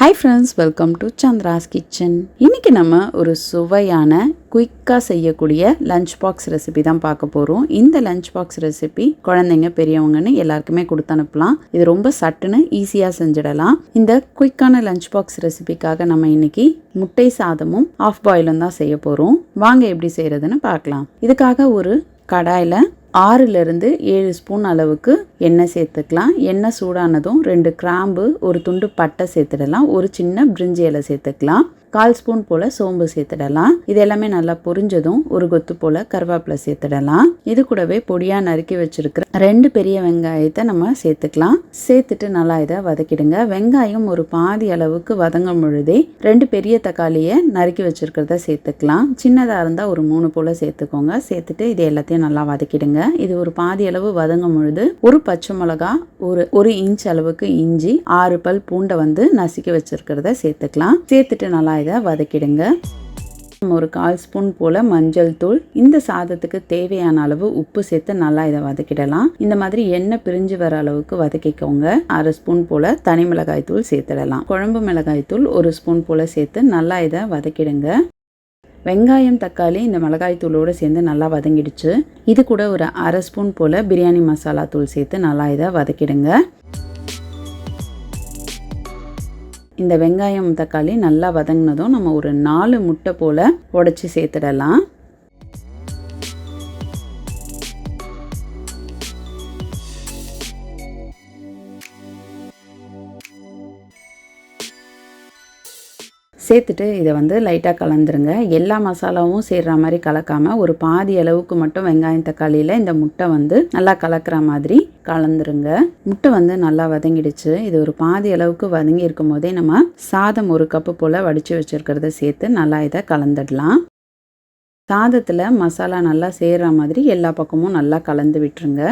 Hi friends welcome to Chandra's kitchen இன்றைக்கி நம்ம ஒரு சுவையான குயிக்காக செய்யக்கூடிய லஞ்ச் பாக்ஸ் ரெசிபி தான் பார்க்க போகிறோம் இந்த லஞ்ச் பாக்ஸ் ரெசிபி குழந்தைங்க பெரியவங்கன்னு எல்லாருக்குமே கொடுத்து அனுப்பலாம். இது ரொம்ப சட்டுன்னு ஈஸியாக செஞ்சிடலாம். இந்த குயிக்கான லஞ்ச் பாக்ஸ் ரெசிபிக்காக நம்ம இன்னைக்கு முட்டை சாதமும் ஆஃப் பாயிலும் தான் செய்ய போகிறோம் வாங்க எப்படி செய்கிறதுன்னு பார்க்கலாம். இதுக்காக ஒரு கடாயில் ஆறுலேருந்து ஏழு ஸ்பூன் அளவுக்கு எண்ணெய் சேர்த்துக்கலாம். எண்ணெய் சூடானதும் ரெண்டு கிராம்பு ஒரு துண்டு பட்டை சேர்த்துடலாம். ஒரு சின்ன பிரிஞ்சி இலை சேர்த்துக்கலாம். கால் ஸ்பூன் போல் சோம்பு சேர்த்துடலாம். இது எல்லாமே நல்லா பொரிஞ்சதும் ஒரு கொத்து போல் கருவேப்பிலை சேர்த்துடலாம். இது கூடவே பொடியாக நறுக்கி வச்சிருக்கிற ரெண்டு பெரிய வெங்காயத்தை நம்ம சேர்த்துக்கலாம். சேர்த்துட்டு நல்லா இதை வதக்கிடுங்க. வெங்காயம் ஒரு பாதி அளவுக்கு வதங்கும் பொழுதே ரெண்டு பெரிய தக்காளியை நறுக்கி வச்சிருக்கிறத சேர்த்துக்கலாம். சின்னதாக இருந்தால் ஒரு மூணு போல் சேர்த்துக்கோங்க. சேர்த்துட்டு இது எல்லாத்தையும் நல்லா வதக்கிடுங்க. இது ஒரு பாதி அளவு வதங்கும் பொழுது ஒரு பச்சை மிளகா ஒரு ஒரு இன்ச் அளவுக்கு இஞ்சி ஆறு பல் பூண்டை வந்து நசுக்கி வச்சிருக்கிறத சேர்த்துக்கலாம். சேர்த்துட்டு நல்லா இதை வதக்கிடுங்க. ஒரு கால் ஸ்பூன் போல் மஞ்சள் தூள். இந்த சாதத்துக்கு தேவையான அளவு உப்பு சேர்த்து நல்லா இதை வதக்கிடலாம். இந்த மாதிரி எண்ணெய் பிரிஞ்சு வர அளவுக்கு வதக்கிக்கோங்க. அரை ஸ்பூன் போல் தனி மிளகாய் தூள் சேர்த்துடலாம். குழம்பு மிளகாய் தூள் ஒரு ஸ்பூன் போல் சேர்த்து நல்லா இதை வதக்கிடுங்க. வெங்காயம் தக்காளி இந்த மிளகாய் தூளோடு சேர்ந்து நல்லா வதங்கிடுச்சு. இது கூட ஒரு அரை ஸ்பூன் போல் பிரியாணி மசாலா தூள் சேர்த்து நல்லா இதை வதக்கிடுங்க. இந்த வெங்காயம் தக்காளி நல்லா வதங்கினதும் நம்ம ஒரு நாலு முட்டை போல் உடச்சி சேர்த்துடலாம். சேர்த்துட்டு இதை வந்து லைட்டாக கலந்துருங்க. எல்லா மசாலாவும் சேர்கிற மாதிரி கலக்காமல் ஒரு பாதி அளவுக்கு மட்டும் வெங்காயம் தக்காளியில் இந்த முட்டை வந்து நல்லா கலக்கிற மாதிரி கலந்துருங்க. முட்டை வந்து நல்லா வதங்கிடுச்சு. இது ஒரு பாதி அளவுக்கு வதங்கி இருக்கும் போதே நம்ம சாதம் ஒரு கப்பு போல் வடித்து வச்சுருக்கிறத சேர்த்து நல்லா இதை கலந்துடலாம். சாதத்தில் மசாலா நல்லா சேர்கிற மாதிரி எல்லா பக்கமும் நல்லா கலந்து விட்டுருங்க.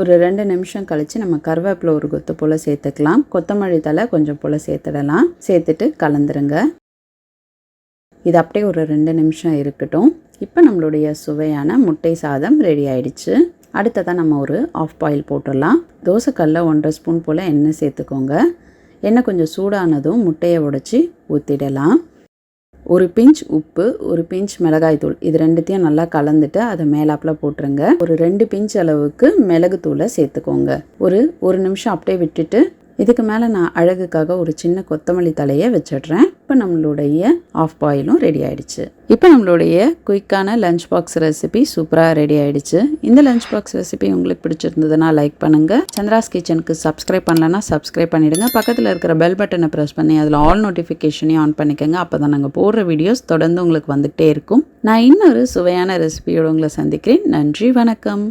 ஒரு ரெண்டு நிமிஷம் கழித்து நம்ம கருவேப்பிலை ஒரு கொத்து போல் சேர்த்துக்கலாம். கொத்தமல்லி தலை கொஞ்சம் போல் சேர்த்துடலாம். சேர்த்துட்டு கலந்துருங்க. இது அப்படியே ஒரு ரெண்டு நிமிஷம் இருக்கட்டும். இப்போ நம்மளுடைய சுவையான முட்டை சாதம் ரெடி ஆயிடுச்சு. அடுத்ததாக நம்ம ஒரு ஆஃப் பாயில் போட்டுடலாம். தோசைக்கல்ல ஒன்றரை ஸ்பூன் போல் எண்ணெய் சேர்த்துக்கோங்க. எண்ணெய் கொஞ்சம் சூடானதும் முட்டையை உடச்சி ஊற்றிடலாம் ஒரு பிஞ்ச் உப்பு ஒரு பிஞ்ச் மிளகாய்த்தூள் இது ரெண்டுத்தையும் நல்லா கலந்துட்டு அதை மேலாப்பில் போட்டுருங்க. ஒரு ரெண்டு பிஞ்ச் அளவுக்கு மிளகு தூளை சேர்த்துக்கோங்க. ஒரு ஒரு நிமிஷம் அப்படியே விட்டுட்டு இதுக்கு மேலே நான் அழகுக்காக ஒரு சின்ன கொத்தமல்லி தலையை வச்சிடுறேன். இப்போ நம்மளுடைய ஆஃப் பாயிலும் ரெடி ஆயிடுச்சு. இப்போ நம்மளுடைய குயிக்கான லஞ்ச் பாக்ஸ் ரெசிபி சூப்பராக ரெடி ஆயிடுச்சு. இந்த லஞ்ச் பாக்ஸ் ரெசிபி உங்களுக்கு பிடிச்சிருந்ததுன்னா லைக் பண்ணுங்கள் சந்திராஸ் கிச்சனுக்கு சப்ஸ்கிரைப் பண்ணலன்னா சப்ஸ்கிரைப் பண்ணிடுங்க. பக்கத்தில் இருக்கிற பெல் பட்டனை ப்ரெஸ் பண்ணி அதில் ஆல் நோட்டிஃபிகேஷனையும் ஆன் பண்ணிக்கோங்க. அப்போ தான் நாங்கள் போடுற வீடியோஸ் தொடர்ந்து உங்களுக்கு வந்துகிட்டே இருக்கும். நான் இன்னொரு சுவையான ரெசிபியோடு உங்களை சந்திக்கிறேன். நன்றி வணக்கம்.